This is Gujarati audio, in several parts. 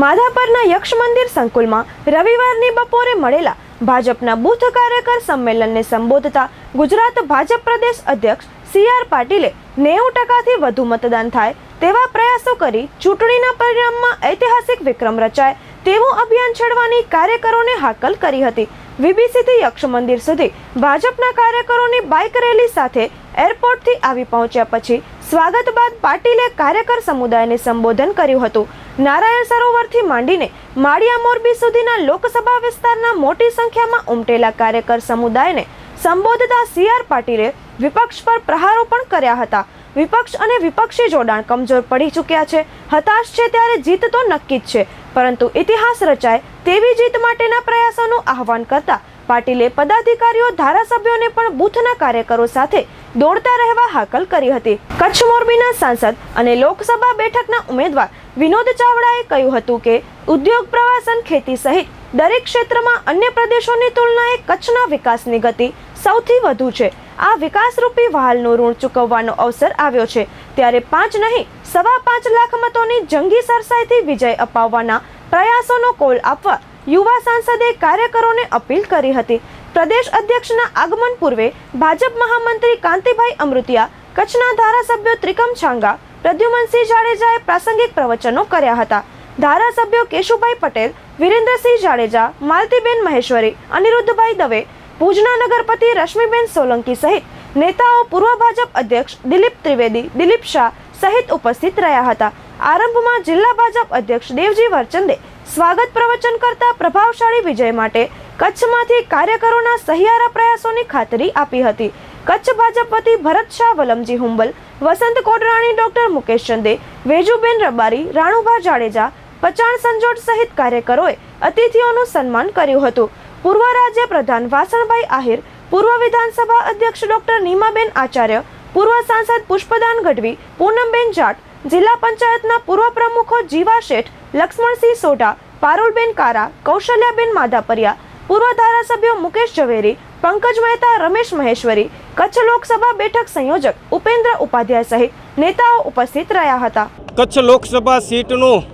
માધાપરના યક્ષ મંદિર સંકુલમાં રવિવારની બપોરે મળેલા ભાજપના બૂથ કાર્યકર સંમેલનને સંબોધતા ગુજરાત ભાજપ પ્રદેશ અધ્યક્ષ સી આર પાટીલે નેવું ટકાથી વધુ મતદાન થાય તેવા પ્રયાસો કરી ચૂંટણીના પરિણામમાં ઐતિહાસિક વિક્રમ રચાય તેવું અભિયાન છેડવાની કાર્યકરોને હાકલ કરી હતી. વીબીસીથી યક્ષ મંદિર સુધી ભાજપના કાર્યકરોની બાઇક રેલી સાથે એરપોર્ટથી આવી પહોંચ્યા પછી સ્વાગત બાદ પાટીલે કાર્યકર સમુદાયને સંબોધન કર્યું હતું. નારાયણ સરોવરથી માંડીને માળિયા મોરબી સુધીના લોકસભા વિસ્તારના મોટી સંખ્યામાં ઉમટેલા કાર્યકર સમુદાયને સંબોધતા સી આર પાટીલે વિપક્ષ પર પ્રહારો પણ કર્યા હતા. વિપક્ષ અને વિપક્ષી જોડાણ કમજોર પડી ચૂક્યા છે. હતાશ છે ત્યારે જીત તો નક્કી જ છે. પરંતુ ઇતિહાસ રચાય તેવી જીત માટેના પ્રયાસોનું આહવાન કરતા પાટીલે પદાધિકારીઓ, ધારાસભ્યોને પણ બૂથના કાર્યકરો સાથે દોડતા રહેવા હાકલ કરી હતી. કચ્છ મોરબીના સાંસદ અને લોકસભા બેઠકના ઉમેદવાર વિનોદ ચાવડાએ કહ્યું હતું કે ઉદ્યોગ પ્રવાસન ખેતી સહિત દરેક ક્ષેત્રમાં અન્ય પ્રદેશોની તુલનાએ કચ્છના વિકાસની ગતિ સૌથી વધુ છે. આ વિકાસરૂપી વહાલનું ઋણ ચૂકવવાનો અવસર આવ્યો છે. ત્યારે પાંચ નહીં, સવા પાંચ લાખ મતોની જંગી સરસાઈથી વિજય અપાવવાના પ્રયાસોનો કોલ આપવા યુવા સાંસદે કાર્યકરોને અપીલ કરી હતી. પ્રદેશ અધ્યક્ષના આગમન પૂર્વે ભાજપ મહામંત્રી કાંતિભાઈ અમૃતિયા, કચ્છના ધારાસભ્યો ત્રિકમ છાંગા પ્રદ્યુમનસિંહ જાડેજાએ પ્રાસંગિક પ્રવચનો કર્યા હતા. ધારાસભ્યો કેશુભાઈ પટેલ, વિરેન્દ્રસિંહ જાડેજા, માલતીબેન મહેશ્વરી, અનિરુદ્ધભાઈ દવે, ભુજના નગરપતિ રશ્મિબેન સોલંકી સહિત નેતાઓ પૂર્વ ભાજપ અધ્યક્ષ દિલીપ ત્રિવેદી, દિલીપ શાહ સહિત ઉપસ્થિત રહ્યા હતા. આરંભમાં જિલ્લા ભાજપ અધ્યક્ષ દેવજી વરચંદે સ્વાગત પ્રવચન કરતા પ્રભાવશાળી વિજય માટે કચ્છમાંથી કાર્યકરોના સહિયારા પ્રયાસોની ખાતરી આપી હતી. કચ્છ ભાજપપતિ ભરત શાહ, વલમજી હુંબલ, વસંત કોડરાણી ડોક્ટર મુકેશ ચંદે, વેજુબેન રબારી, રાણુભા જાડેજા, પચાણ સંજોટ સહિત કાર્યકરોએ અતિથિઓનું સન્માન કર્યું હતું. પૂર્વ રાજ્ય પ્રધાન વાસણભાઈ આહિર, પૂર્વ વિધાનસભા અધ્યક્ષ ડોક્ટર નીમાબેન આચાર્ય, પૂર્વ સાંસદ પુષ્પદાન ગઢવી, પૂનમબેન જાટ, જિલ્લા પંચાયતના પૂર્વ પ્રમુખો જીવા શેઠ, લક્ષ્મણસિંહ સોઢા, પારુલબેન કારા, કૌશલ્યાબેન માધાપરિયા, પૂર્વ ધારાસભ્યો મુકેશ ઝવેરી પંકજ મહેતા, રમેશ મહેશ્વરી, કચ્છ લોકસભા બેઠક સંયોજક ઉપેન્દ્ર ઉપાધ્યાય સહિત નેતાઓ ઉપસ્થિત રહ્યા હતા. કચ્છ લોકસભા સીટનું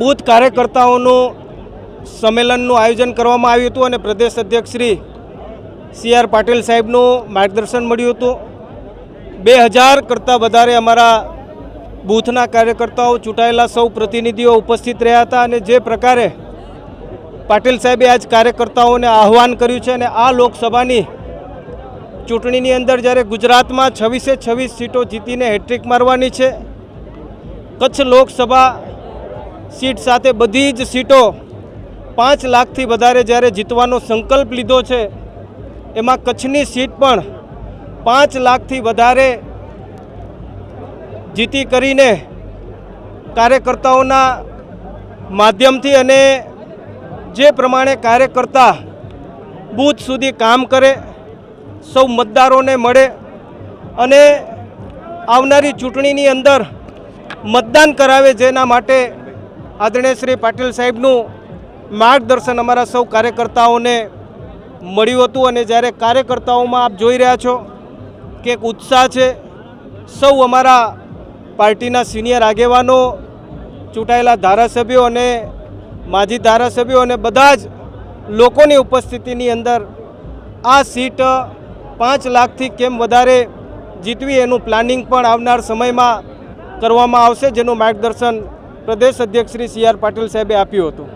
બૂથ કાર્યકર્તાઓનું સંમેલનનું આયોજન કરવામાં આવ્યું હતું અને પ્રદેશ અધ્યક્ષ શ્રી સી આર પાટીલ સાહેબનું માર્ગદર્શન મળ્યું હતું. બે હજાર કરતાં વધારે અમારા બૂથના કાર્યકર્તાઓ ચૂંટાયેલા સૌ પ્રતિનિધિઓ ઉપસ્થિત રહ્યા હતા અને જે પ્રકારે પાટીલ સાહેબે આજ કાર્યકર્તાઓને આહવાન કર્યું છે અને આ લોકસભાની ચૂંટણીની અંદર જ્યારે ગુજરાતમાં છવ્વીસે છવ્વીસ સીટો જીતીને હેટ્રિક મારવાની છે, કચ્છ લોકસભા સીટ સાથે બધી જ સીટો પાંચ લાખથી વધારે જ્યારે જીતવાનો સંકલ્પ લીધો છે, એમાં કચ્છની સીટ પણ પાંચ લાખથી વધારે જીતી કરીને કાર્યકર્તાઓના માધ્યમથી અને જે પ્રમાણે કાર્યકર્તા બૂથ સુધી કામ કરે, સૌ મતદારોને મળે અને આવનારી ચૂંટણીની અંદર મતદાન કરાવે જેના માટે આદરણીય શ્રી પાટીલ સાહેબનું માર્ગદર્શન અમારા સૌ કાર્યકર્તાઓને મળ્યું હતું અને જ્યારે કાર્યકર્તાઓમાં આપ જોઈ રહ્યા છો કે એક ઉત્સાહ છે, સૌ અમારા પાર્ટીના સિનિયર આગેવાનો, ચૂંટાયેલા ધારાસભ્યો અને માજી ધારાસભ્યો અને બધા જ લોકોની ઉપસ્થિતિની અંદર આ સીટ પાંચ લાખથી કેમ વધારે જીતવી એનું પ્લાનિંગ પણ આવનાર સમયમાં કરવામાં આવશે, જેનું માર્ગદર્શન પ્રદેશ અધ્યક્ષ શ્રી સી આર પાટીલ સાહેબે આપ્યું હતું.